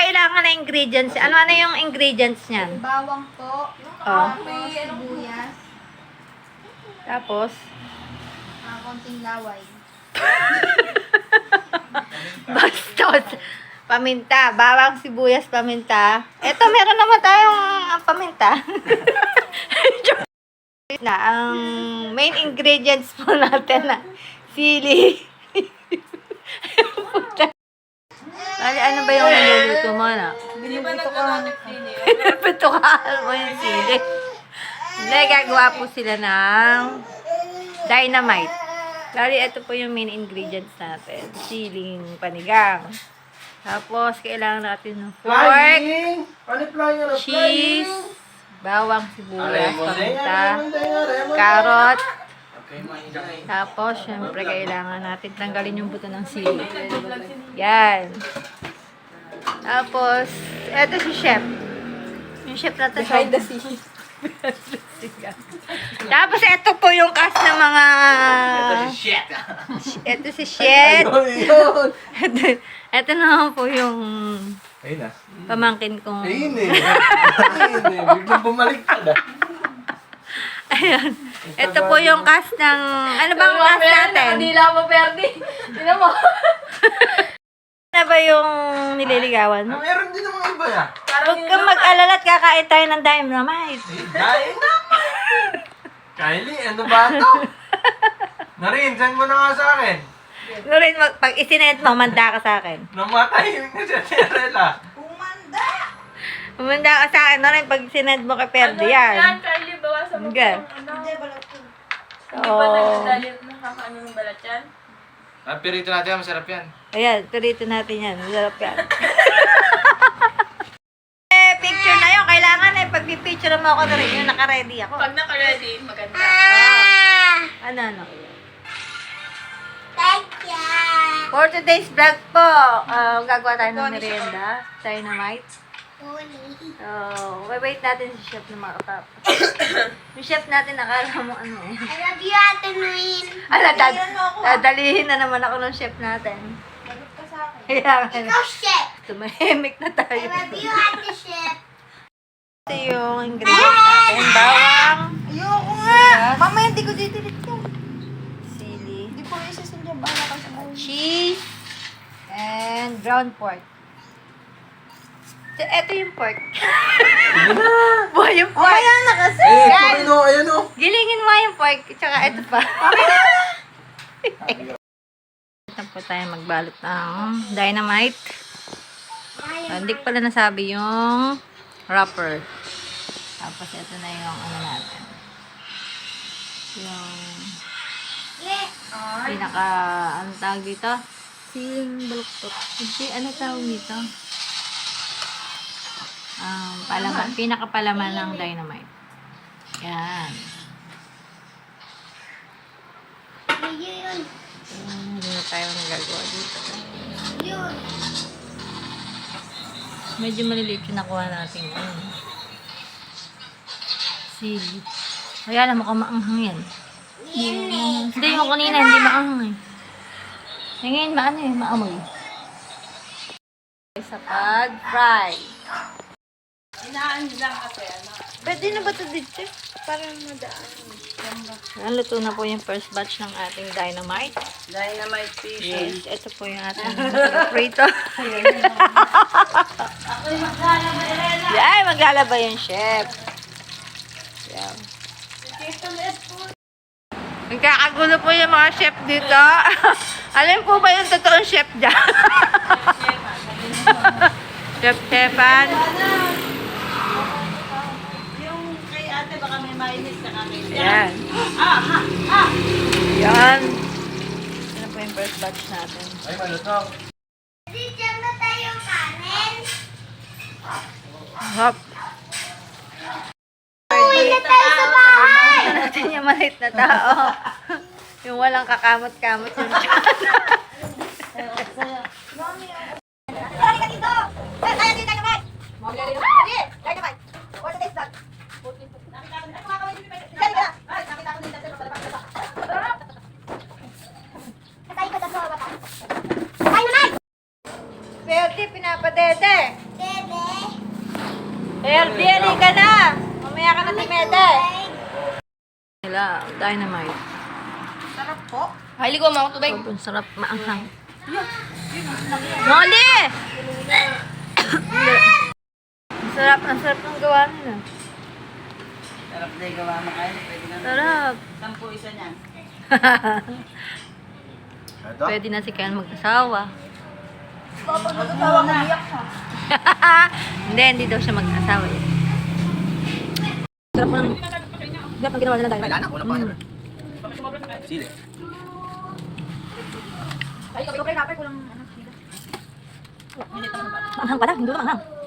kailangan na ingredients. Ano ano yung ingredients niyan? Bawang po. Oh. Tapos sibuyas. Tapos, ah, konting laway. bastos. Paminta, bawang sibuyas, paminta. Ito, meron naman tayong ah, paminta. na, ang main ingredients po natin na sili. Bali, ano ba yung niluluto mo na? Binibito ko lang. Pitukaan mo yung sili. Hindi, gagawa po sila ng dynamite. Bali, ito po yung main ingredients natin. Siling panigang. Tapos, kailangan natin ng pork! Ano? Ano cheese, bawang sibuyas, paminta, carrot. Tapos, syempre, kailangan natin tanggalin yung buto ng sili. Yan. Tapos, eto si chef. Yung chef natin. Behind the scenes. Tapos, eto po yung cast ng mga... Shit! Eto si Shed. Yun! Eto, eto naman po yung Ayun na. pamangkin kong... Ayun eh. Ayun eh. Biglang bumalik ka na. Ayan. Ito po yung cast ng... Ano bang cast natin? lang mo, Perdi. Tignan mo. Ano ba yung nililigawan mo? Meron din namang iba ya. Huwag kang mag-alala at kakain tayo ng dynamite. Eh, dahil naman. Kylie, ano ba ito? Narin, send mo na nga sa akin. Lorin, mag, pag isinet mo, manda ka sa akin. Namatay yung na siya Tirela. Manda ka sa akin, Lorin, pag sinend mo kay Perdi yan. Charlie, ano. So, Hindi ba nakakaano ng balat yan? Ah, pirito natin, masarap yan. ayan, turito natin yan. Masarap yan. eh, picture na yun. Kailangan eh, pag picture mo ako na rin, yung naka-ready ako. Pag naka-ready, maganda. Ah. Ano, ano? For today's vlog po, uh, gagawa tayo ng merienda. Dynamite. So, wait, wait natin si chef na makatap. yung chef natin, nakala mo ano eh. I love you, Ate Nuin. Ala, dad dadalihin na naman ako ng chef natin. Bagot ka sa akin. Kaya nga, Ikaw, Chef. tumahimik na tayo. I love you, Ate Chef. Ito yung ingredients natin. Bawang, Ayoko nga. Mamaya hindi ko ditilit yan. sili, Hindi ko isasin dyan. Bahala ka sa cheese, and ground pork. Ito, ito yung pork. Buhay yung pork. Mamaya na kasi. Eh, Yan. ano, ayan o. Gilingin mo yung pork, tsaka ito pa. Ito po tayo magbalot ng dynamite. Hindi ko pala nasabi yung wrapper. Tapos ito na yung ano natin. Yung pinaka, ano tawag dito? Siling baluktot. Hindi, ano tawag dito? Um, palaman, pinakapalaman ng dynamite. Yan. Yun. Hindi na tayo nagagawa dito. Yun. Medyo maliliit yung nakuha natin. Ano. Sili. Kaya alam mo kung maanghang yan. Hindi yung kanina, hindi maanghang eh. Yung ngayon, maano eh, maamoy. Sa pag-fry. Inaan lang kasi, ano. Pwede na ba ito dito? Para madaan. Naluto na po yung first batch ng ating dynamite. Dynamite fish. Yes, ito po yung ating prito. Ay, maglalaba yung chef. Yan. Nagkakagulo po yung mga chef dito. Alam po ba yung totoong chef dyan? chef Stefan. Yung kay ate, baka may mainis na kami. Yan. Yan. Yan po yung first batch natin. Ay, malutong. Di dyan na tayo kanin. Hop. Uwi na tayo sa bahay. Ito natin yung maliit na tao. yung walang kakamot-kamot yung tiyan. Sorry ka dito. Eh, tayo dito, dynamite. Sige, dynamite. What's the next one? Dali ka. Ay, nakita ko dito. Dynamite! Pwede, pinapadede. LD, ka na! Mamaya ka na si Mete. Nila, dynamite. Sarap po. Highly ko mga tubig. Sobrang sarap, maanghang. Molly! Sarap, ang sarap ng gawa nila. Sarap na yung gawa mo kayo. Pwede na. Sarap. Sampu isa niyan. Pwede na si Ken mag-asawa. Kapag nag-asawa ka, iyak ka. hindi, hindi daw siya mag-asawa eh. Sarap mo ng... Sarap ng ginawa nila. Wala na, wala pa. Sili. Ay, ikaw kay rapper, kulang ano. Maanghang pala, hindi ko maanghang.